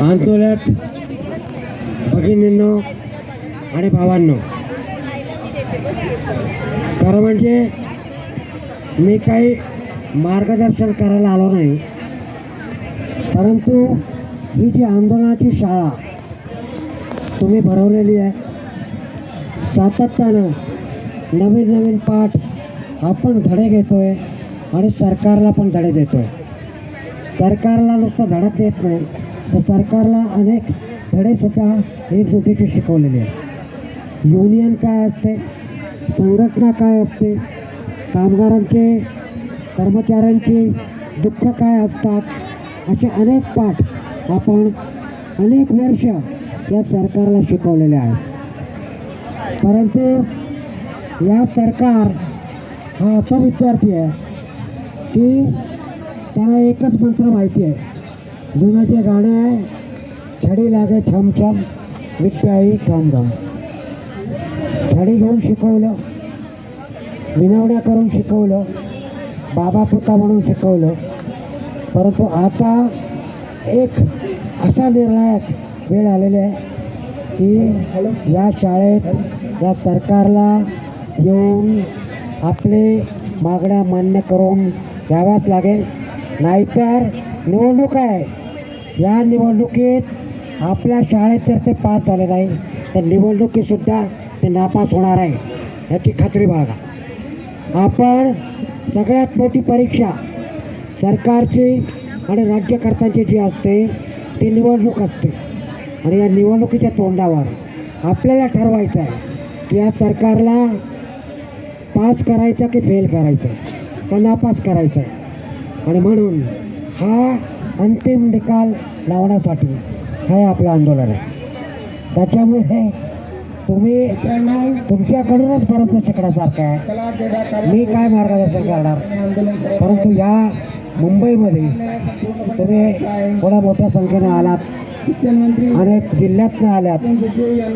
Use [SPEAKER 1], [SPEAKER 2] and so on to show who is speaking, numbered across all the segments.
[SPEAKER 1] आंदोलक भगिनींनो आणि भावांनो. खरं म्हणजे मी काही मार्गदर्शन करायला आलो नाही. परंतु ही जी आंदोलनाची शाळा तुम्ही भरवलेली आहे सातत्यानं नवीन नवीन पाठ आपण धडे घेतोय आणि सरकारला पण धडे देतोय. सरकारला नुसतं धडक देत नाही. तर सरकारला अनेक धडेसुद्धा एकजुटीचे शिकवलेले आहेत. युनियन काय असते? संघटना काय असते? कामगारांचे कर्मचाऱ्यांचे दुःख काय असतात? असे अनेक पाठ आपण अनेक वर्ष या सरकारला शिकवलेले आहेत. परंतु या सरकार हा असा विद्यार्थी आहे की त्याला एकच मंत्र माहिती आहे. जुनाचे गाणं आहे. छडी लागे छम छम विद्याही काम छडी घेऊन शिकवलं विनवण्या करून शिकवलं बाबा पुता म्हणून शिकवलं. परंतु आता एक असा निर्णायक वेळ आलेली आहे की या शाळेत या सरकारला येऊन आपले मागण्या मान्य करून घ्याव्याच लागेल. नाहीतर निवडणूक आहे. या निवडणुकीत आपल्या शाळेत जर ते पास झाले नाही तर निवडणुकीतसुद्धा ते नापास होणार आहे याची खात्री बाळगा. आपण सगळ्यात मोठी परीक्षा सरकारची आणि राज्यकर्त्यांची जी असते ती निवडणूक असते. आणि या निवडणुकीच्या तोंडावर आपल्याला ठरवायचं आहे की या सरकारला पास करायचा की फेल करायचं का नापास करायचं आहे. आणि म्हणून हा अंतिम निकाल लावण्यासाठी हे आपलं आंदोलन आहे. त्याच्यामुळे तुम्ही तुमच्याकडूनच बरंचसं शिकण्यासारखं आहे. मी काय मार्गदर्शन करणार? परंतु या मुंबईमध्ये तुम्ही थोड्या मोठ्या संख्येने आलात. अनेक जिल्ह्यातनं आल्यात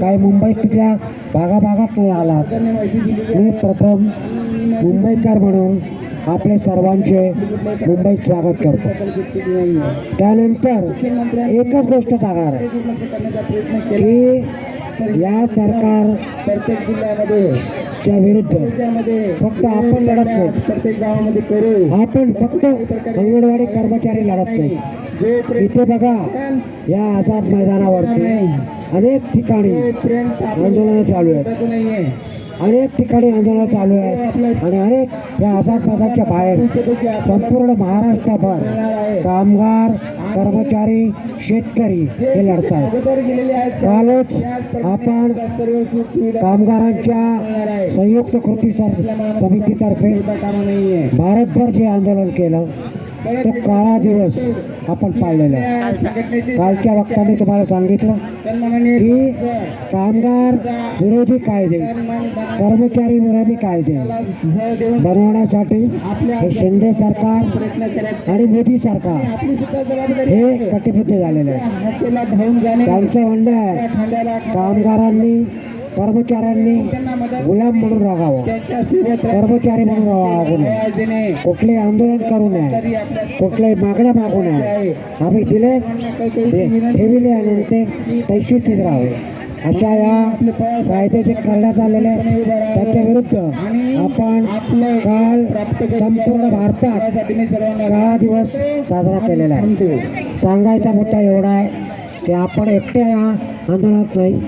[SPEAKER 1] काही मुंबईतल्या भागाभागात नाही आलात. मी प्रथम मुंबईकर म्हणून आपले सर्वांचे मुंबईत स्वागत करतो. त्यानंतर एकच गोष्ट सांगणार आहे की या सरकार
[SPEAKER 2] प्रत्येक जिल्ह्यामध्ये
[SPEAKER 1] च्या विरुद्ध फक्त आपण लढत नाही.
[SPEAKER 2] प्रत्येक गावामध्ये करू
[SPEAKER 1] आपण फक्त अंगणवाडी कर्मचारी लढत नाही. इथे बघा या आझाद मैदानावरती अनेक ठिकाणी आंदोलनं चालू आहेत. अनेक ठिकाणी आंदोलन चालू आहेत आणि अनेक या आझाद मैदानच्या बाहेर संपूर्ण महाराष्ट्रभर कामगार कर्मचारी शेतकरी हे लढत आहेत कालच आपण कामगारांच्या संयुक्त कृती समितीतर्फे भारतभर जे आंदोलन केलं तो काळा दिवस आपण पाळलेला आहे. कालच्या वक्त्याने तुम्हाला सांगितलं की कामगार विरोधी कायदे कर्मचारी विरोधी कायदे बनवण्यासाठी हे शिंदे सरकार आणि मोदी सरकार हे कटिबद्ध झालेले आहे त्यांचं म्हणणं आहे कामगारांनी कर्मचाऱ्यांनी गुलाम म्हणून
[SPEAKER 2] रागावं.
[SPEAKER 1] कर्मचारी म्हणून राहावं नये कुठले आंदोलन करू नये. कुठल्याही मागण्या मागू नये. आम्ही दिले ठेविले आणि ते तैशीच राहावे. अशा या कायदे जे करण्यात आलेले आहेत, त्याच्या विरुद्ध आपण काल संपूर्ण भारतात काळा दिवस साजरा केलेला आहे. सांगायचा मुद्दा एवढा आहे की आपण एकट्या या आंदोलनात नाही.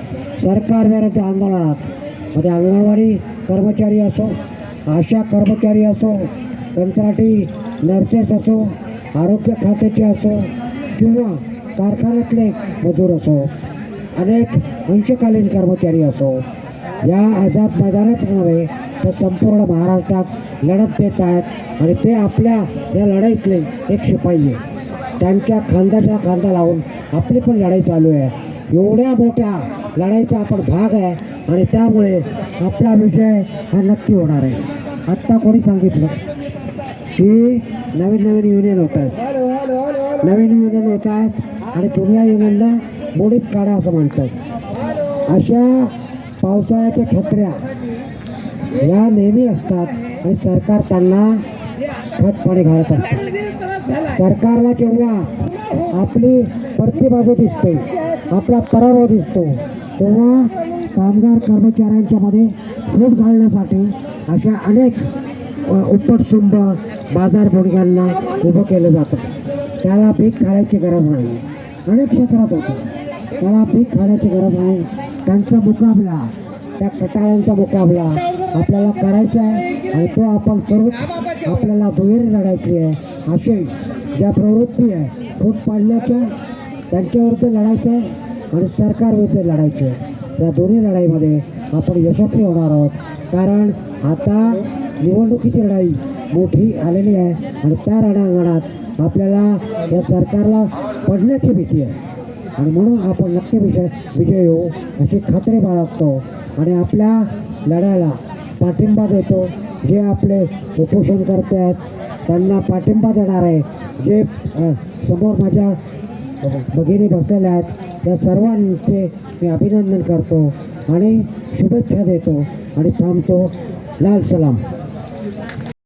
[SPEAKER 1] सरकार विरुद्ध आंदोलनात. मध्ये अंगणवाडी कर्मचारी असो आशा कर्मचारी असो कंत्राटी नर्सेस असो आरोग्य खात्याचे असो किंवा कारखान्यातले मजूर असो अनेक अंशकालीन कर्मचारी असो या आझाद मैदानात नव्हे तर संपूर्ण महाराष्ट्रात लढत देत आहेत आणि ते आपल्या या लढाईतले एक शिपाई आहे. त्यांच्या खांद्याचा खांदा लावून आपली पण लढाई चालू आहे. एवढ्या मोठ्या लढाईचा आपण भाग आहे आणि त्यामुळे आपला विजय हा नक्की होणार आहे. आत्ता कोणी सांगितलं? की नवीन नवीन युनियन होत आहेत. नवीन युनियन होत आहेत आणि जुन्या युनियनला मोडीत काढा असं म्हणतात. अशा पावसाळ्याच्या छत्र्या या नेहमी असतात आणि सरकार त्यांना खत पाणी घालत असतात सरकारला जेव्हा आपली प्रतिबाजू दिसते आपला पराभव दिसतो. तेव्हा कामगार कर्मचाऱ्यांच्या मध्ये फूट घालण्यासाठी अशा अनेक अ, उपटसुंब बाजार बोडग्यांना उभं केलं जातं. त्याला पीक खाण्याची गरज नाही. अनेक क्षेत्रात होतं. त्याला पीक खाण्याची गरज नाही. त्यांचा मुकाबला त्या कटाळ्यांचा मुकाबला आपल्याला करायचा आहे आणि तो आपण करूच आपल्याला दुहेरी लढायची आहे. असे ज्या प्रवृत्ती आहे फूट पाडण्याच्या त्यांच्यावरती लढायचं आहे आणि सरकारवरती लढायचं आहे या दोन्ही लढाईमध्ये आपण यशस्वी होणार आहोत. कारण आता निवडणुकीची लढाई मोठी आलेली आहे आणि त्या रणांगणात आपल्याला या सरकारला पडण्याची भीती आहे. आणि म्हणून आपण नक्की विजय विजय होऊ अशी खात्री बाळगतो आणि आपल्या लढ्याला पाठिंबा देतो. जे आपले उपोषण करते आहेत त्यांना पाठिंबा देणार आहे जे समोर माझ्या भगिनी बसलेल्या आहेत. त्या सर्वांचे मी अभिनंदन करतो आणि शुभेच्छा देतो आणि थांबतो. लाल सलाम.